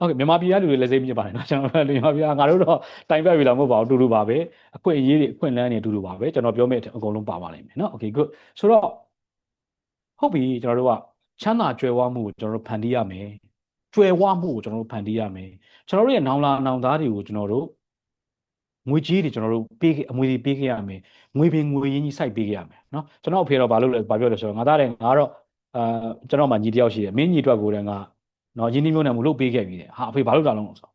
ဟုတ်ကဲ့မြန်မာပြည်ကလူတွေလည်းစိတ်မြင့်ပါတယ်နော်ကျွန်တော်မြန်မာပြည်ကငါတို့တော့တိုင်ပတ်ပြီလားမဟုတ်ပါဘူးအတူတူပါပဲအခွင့်အရေးတွေအခွင့်အလမ်းတွေအတူတူပါပဲကျွန်တော်ပြောမယ့်အကုန်လုံးပါပါလိမ့်မယ်နော် okay good ဆိုတော့ဟုတ်ပြီကျွန်တော်တို့ကချမ်းသာကြွယ်ဝမှုကိုကျွန်တော်တို့ဖန်တီးရမယ်ကြွယ်ဝမှုကိုကျွန်တော်တို့ဖန်တီးရမယ်ကျွန်တော်တို့ရဲ့နောင်လာနောင်သားတွေကိုကျွန်တော်တို့ငွေကြီးတွေကျွန်တော်တို့ပေးအမွေတွေပေးခဲ့ရမယ်ငွေပင်ငွေရင်းကြီးစိုက်ပေးခဲ့ရမယ်နော်ကျွန်တော်အဖေတော့ဘာလို့လဲဘာပြောလဲဆိုတော့ငါသားတယ်ငါတော့အာကျွန်တော်မှညီတယောက်ရှိတယ်မင်းညီအတွက်ကိုယ်တည်းက နော်ရင်းနှီးမြှုပ်နှံမှုလုပ်ပေးခဲ့ပြီတဲ့ဟာအဖေဘာလို့တာလုံးလို့ဆို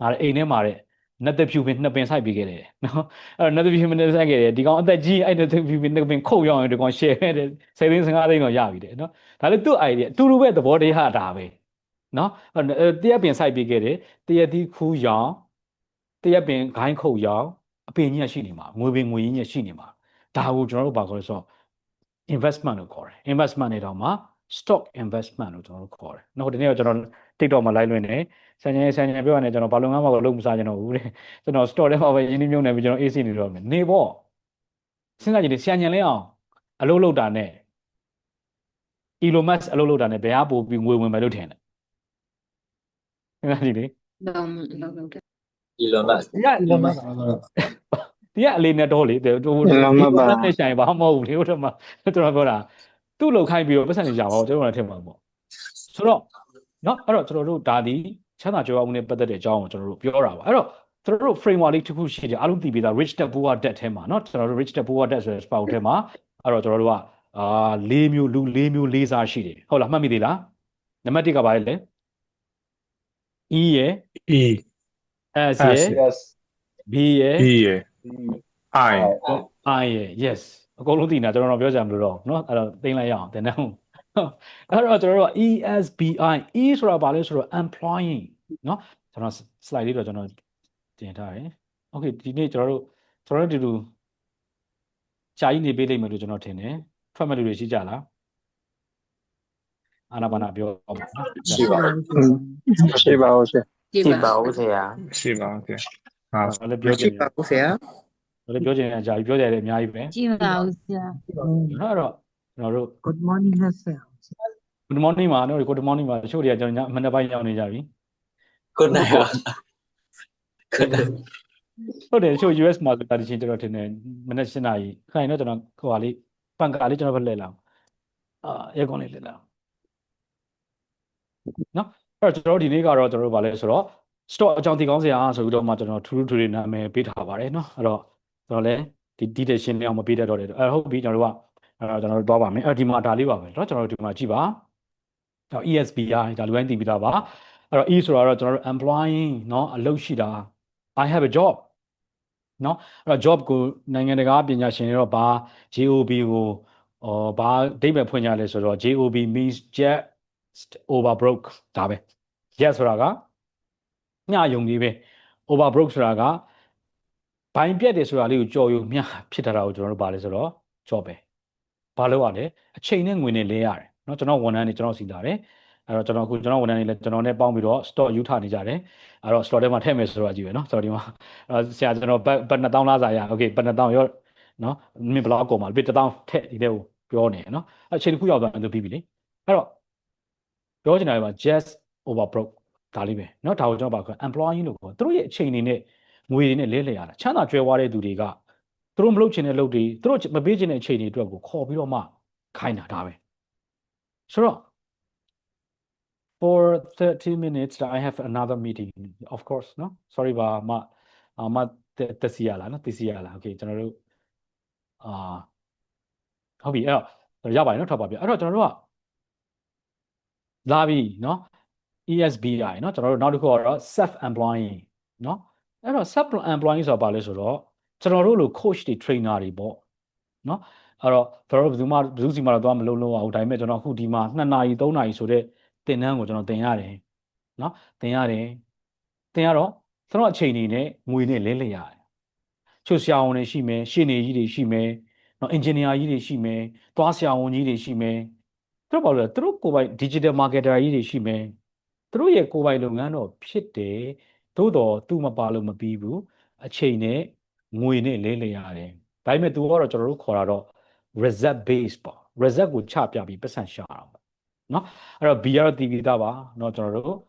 ငါလည်းအိမ်ထဲမှာတဲ့နတ်တဖြူပင်နှစ်ပင်စိုက်ပေးခဲ့တယ်နော်အဲ့တော့နတ်တဖြူပင်နှစ်စိုက်ခဲ့တယ်ဒီကောင်အသက်ကြီးအဲ့နတ်တဖြူပင်နှစ်ပင်ခုတ်ရောက်ရင်ဒီကောင် share တဲ့စိတ်သိန်း15သိန်းတော့ရပြီတဲ့နော်ဒါလည်းသူ့ idea အတူတူပဲသဘောတရားဒါပဲနော်တရက်ပင်စိုက်ပေးခဲ့တယ်တရက်ဒီခူးရောင်တရက်ပင်ဂိုင်းခုတ်ရောင်အပင်ကြီးရှိနေမှာငွေပင်ငွေရင်းကြီးရှိနေမှာဒါကိုကျွန်တော်တို့ဘာခေါ်လဲဆိုတော့ investment လို့ခေါ်တယ် investment နေတော့မှာ stock investment လို့ကျွန်တော်တို့ခေါ်တယ်။နောက်ဒီနေ့ကကျွန်တော် TikTok မှာ live လွှင့်နေဆန်ချင်ဆန်ချင်ပြောရတယ်ကျွန်တော်ဘာလို့ငါမှမလုပ်မစားကျွန်တော်ဘူးတဲ့။ကျွန်တော် store ထဲမှာပဲရင်းနှီးမြှုပ်နှံပြီးကျွန်တော် AC နေတော့မယ်။နေပေါ့စဉ်းစားကြည့်လေဆန်ချင်လဲအောင်အလုပ်လုပ်တာနဲ့ Elon Musk အလုပ်လုပ်တာနဲ့ဘယ်ဟာပို့ပြီးငွေဝင်မယ်လို့ထင်တယ်။စဉ်းစားကြည့်လေလောင်းလောင်းလောင်းဒီလိုမှ။ဒီကလောမပါဒီကအလေးနဲ့တော့လေဟိုဟိုလောမပါနဲ့ဆိုင်ဘာမှမဟုတ်ဘူးလေဟိုတော့မှကျွန်တော်ပြောတာ သူ့လောက်ခိုင်းပြီးတော့ပတ်စံနေကြပါဦးကျွန်တော်လည်းထင်မှာပေါ့ဆိုတော့เนาะအဲ့တော့ကျွန်တော်တို့ဒါဒီချမ်းသာကြွယ်ဝမှုနဲ့ပတ်သက်တဲ့အကြောင်းကိုကျွန်တော်တို့ပြောတာပါအဲ့တော့ကျွန်တော်တို့ framework လေးတစ်ခုရှိတယ်အားလုံးသိပြီးသား rich dad poor dad ထဲမှာเนาะကျွန်တော်တို့ rich dad poor dad ဆိုတဲ့ spout ထဲမှာအဲ့တော့ကျွန်တော်တို့ကအာ၄မျိုးလူ၄မျိုး၄စားရှိတယ်ဟုတ်လားမှတ်မိသေးလားနံပါတ်1ကဘာလဲလဲ E ရယ် E S ရယ် S yes B ရယ် E ရယ် I I ရယ် yes အကုန်လုံးသိနေတာကျွန်တော်တော့ပြောကြမလို့တော့เนาะအဲ့တော့သိမ်းလိုက်ရအောင်တင်တယ်ဟုတ်အဲ့တော့ကျွန်တော်တို့က ESBI E ဆိုတာဘာလဲဆိုတော့ employing เนาะကျွန်တော် slide လေးတော့ကျွန်တော်တင်ထားတယ် okay ဒီနေ့ကျွန်တော်တို့ကျွန်တော်တို့ဒီလိုကြာကြီးနေပေးလိမ့်မယ်လို့ကျွန်တော်ထင်တယ်ထွက်မဲ့လူတွေရှိကြလားအာနာပါနာပြောပါမယ်နော် ရှိပါဘူး ရှိပါဦးရှင် ကြည့် ကြည့် ပါ ပါဦးဆရာ ရှိပါဦးရှင်ဟာ ဘာလဲပြောချ ရှိ င်တယ် ပါဦးဆရာ ဘာလဲပြောချင်တယ်အကြာကြီးပြောကြတယ်အများကြီးပဲကြည့်ပါဦးဆရာအဲ့တော့ကျွန်တော်တို့ Good morning ဆရာ good morning ပါနော် good morning ပါတချို့တွေကကျွန်တော်ညမနေ့ပိုင်းရောက်နေကြပြီ good night ပါ good night ဟုတ်တယ်တချို့ US မှာဆိုတာဒီချင်းကျွန်တော်ထင်တယ်မနေ့7နာရီခိုင်တော့ကျွန်တော်ဟိုဟာလေးပန်ကာလေးကျွန်တော်ဖက်လှည့်လာအာရဲကွန်လေးလှည့်လာနော်အဲ့တော့ကျွန်တော်တို့ဒီနေ့ကတော့ကျွန်တော်တို့ဗာလဲဆိုတော့ stock အကြောင်းသိကောင်းစရာဆိုပြီးတော့မှကျွန်တော်ထူးထူးထူးနာမည်ပေးထားပါတယ်နော်အဲ့တော့ ကျွန်တော်လည်းဒီ detail ရှင်းနေအောင်မပေးတတ်တော့တယ်အဲ့ဟုတ်ပြီကျွန်တော်တို့ကအဲ့တော့ကျွန်တော်တို့သွားပါမယ်အဲ့ဒီမှာဒါလေးပါပဲเนาะကျွန်တော်တို့ဒီမှာကြည့်ပါတော့ ESBI ဒါလူတိုင်းသိပြီးသားပါအဲ့တော့ E ဆိုတာတော့ကျွန်တော်တို့ employing เนาะအလုပ်ရှိတာ I have a job เนาะအဲ့တော့ job ကိုနိုင်ငံတကာပညာရှင်တွေတော့ဘာ JOB ကိုဟောဘာအဓိပ္ပာယ်ဖွင့်ကြလဲဆိုတော့ JOB means just over broke ဒါပဲ yes ဆိုတာကမျှယုံကြီးပဲ over broke ဆိုတာက ဘိုင်းပြက်တယ်ဆိုတာလေးကိုကြော်ယူမျှဖြစ်တာကိုကျွန်တော်တို့ဗာလဲဆိုတော့ job ပဲဘာလို့ ရလဲအချိန်နဲ့ငွေနဲ့လဲရတယ်เนาะကျွန်တော်ဝန်ထမ်းတွေကျွန်တော်စီလာတယ်အဲ့တော့ကျွန်တော်အခုကျွန်တော်ဝန်ထမ်းတွေလည်းကျွန်တော်နဲ့ပေါင်းပြီးတော့ stock ယူထားနေကြတယ်အဲ့တော့ stock ထဲမှာထည့်မယ်ဆိုတော့ကြည့်ပဲเนาะဆိုတော့ဒီမှာအဲ့ဆရာကျွန်တော်ဘတ်ဘတ်2000လားစာရโอเคဘတ်2000ရောเนาะမင်းဘလောက်ကုန်ပါပြီ1000ထည့်ဒီတဲ့ကိုပြောနေเนาะအချိန်တစ်ခုရောက်သွားရင်သူပြီးပြီလေအဲ့တော့ပြောချင်တာက just over broke ဒါလေးပဲเนาะဒါကိုကျွန်တော်ပါခေါ် employee လို့ခေါ်သူတို့ရဲ့အချိန်နေနဲ့ ငွေတွေနဲ့လဲလှယ်ရတာချမ်းသာကြွယ်ဝတဲ့သူတွေကသူတို့မလုပ်ချင်တဲ့လုပ်တွေသူတို့မပေးချင်တဲ့အချိန်တွေအတွက်ကိုခေါ်ပြီးတော့မှခိုင်းတာဒါပဲဆိုတော့ for 30 minutes I have another meeting of course เนาะ sorry ပါမအမတစီရလားเนาะတစီရလား okay ကျွန်တော်တို့အာဟုတ်ပြီအဲ့တော့ရပါတယ်เนาะထွက်ပါပြအဲ့တော့ကျွန်တော်တို့ကလာပြီเนาะ ESBI เนาะကျွန်တော်တို့နောက်တစ်ခုကတော့ self employing เนาะ အဲ့တော့ sub employee ဆိုတာဘာလဲဆိုတော့ကျွန်တော်တို့လို coach တွေ trainer တွေပေါ့နော်အဲ့တော့ကျွန်တော်တို့ဘယ်သူမှဘယ်သူစီမှတော့သွားမလုပ်လို့အောင်ဒါပေမဲ့ကျွန်တော်အခုဒီမှာ2နာရီ3နာရီဆိုတော့သင်တန်းကိုကျွန်တော်သင်ရတယ်နော်သင်ရတယ်သင်ရတော့ကျွန်တော်အချိန်နေနဲ့ငွေနဲ့လဲလဲရတယ်ချို့ဆရာဝန်တွေရှိမယ်ရှင်းနေကြီးတွေရှိမယ်နော်အင်ဂျင်နီယာကြီးတွေရှိမယ်သွားဆရာဝန်ကြီးတွေရှိမယ်သူတို့ဘာလို့လဲသူတို့ကိုယ်ပိုင် digital marketer ကြီးတွေရှိမယ်သူတို့ရဲ့ကိုယ်ပိုင်လုပ်ငန်းတော့ဖြစ်တယ် သို့တော့သူမပါလို့မပြီးဘူးအချိန်နဲ့ငွေနဲ့လဲလဲရတယ်ဒါပေမဲ့သူကတော့ကျွန်တော်တို့ခေါ်တာတော့ reserve base ပေါ့ reserve ကိုချပြပြီးပတ်စံရှာတာပေါ့နော်အဲ့တော့ B ကတော့တည်ပြီးသားပါเนาะကျွန်တော်တို့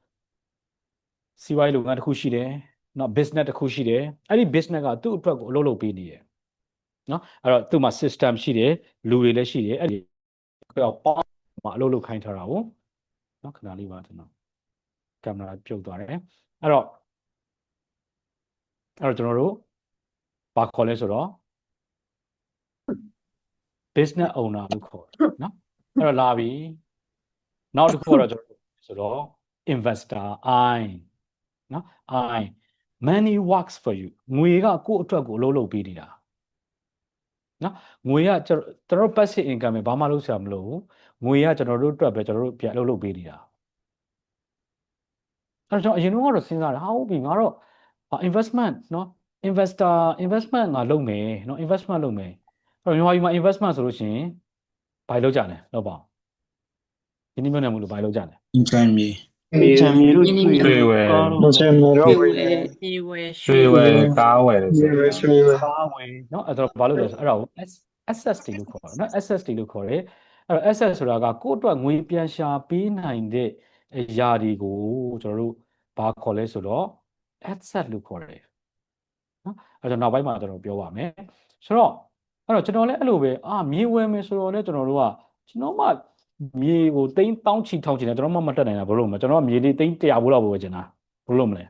စီးပွားရေးလုပ်ငန်းတစ်ခုရှိတယ်နော် business တစ်ခုရှိတယ်အဲ့ဒီ business ကသူ့အတွက်ကိုအလုပ်လုပ်ပေးနေတယ်နော်အဲ့တော့သူ့မှာ system ရှိတယ်လူတွေလည်းရှိတယ်အဲ့ဒီတော့ပေါင်းမှာအလုပ်လုပ်ခိုင်းထားတာကိုနော်ခဏလေးပါကျွန်တော်ကင်မရာပြုတ်သွားတယ်အဲ့တော့ အဲ့တော့ကျွန်တော်တို့ဘာခေါ်လဲဆိုတော့ business owner လို့ခေါ်တယ်နော်အဲ့တော့လာပြီနောက်တစ်ခုကတော့ကျွန်တော်တို့ဆိုတော့ investor I နော် I money works for you ငွေကကိုယ့်အတွက်ကိုအလုပ်လုပ်ပေးနေတာနော်ငွေကကျွန်တော်တို့ passive income ပဲဘာမှလုပ်ဆရာမလိုဘူးငွေကကျွန်တော်တို့အတွက်ပဲကျွန်တော်တို့ပြန်အလုပ်လုပ်ပေးနေတာအဲ့တော့ကျွန်တော်အရင်တော့ကတော့စဉ်းစားတယ်ဟာဟုတ်ပြီငါတော့ အာ investment နော် investor investment ငါလုပ်မယ်နော် investment လုပ်မယ်အဲ့တော့မြန်မာပြည်မှာ investment ဆိုလို့ရှိရင်ဘာလုပ်ကြလဲလောက်ပါအောင်ဒီနေ့မျိုးနဲ့မလို့ဘာလုပ်ကြလဲ အင်ဂျင်မီ ချမ်းမြေလို့ ရင်းနှီးမြှုပ် တွေ့ဝဲမချမ်းမြေတော့ ရွှေ ဝဲ ဝဲပြေဝဲ တွေ့ဝဲကားဝဲတယ် ရွှေဝဲရွှေဝဲ ပါဝင်เนาะအဲ့တော့ဘာလို့လဲဆိုအဲ့ဒါကို S- SST လို့ခေါ်တယ်เนาะ SST လို့ခေါ်တယ်အဲ့တော့ SS ဆိုတာကကိုယ့်အတွက်ငွေပြန်ရှာပေးနိုင်တဲ့အရာတွေကိုကျွန်တော်တို့ဘာခေါ်လဲဆိုတော့ adset လို့ခေါ်တယ်နော်အဲတော့နောက်ပိုင်းမှာကျွန်တော်ပြောပါမယ်ဆိုတော့အဲ့တော့ကျွန်တော်လည်းအဲ့လိုပဲအာမြေဝယ်မယ်ဆိုတော့လည်းကျွန်တော်တို့ကကျွန်တော်မှမြေကိုသိန်းတောင်းချီထောင်းချီတယ်ကျွန်တော်မှမတက်နိုင်တာဘလို့မလဲကျွန်တော်မြေလေးသိန်း100ဘူးလောက်ပဲဝယ်ချင်တာဘလို့မလဲ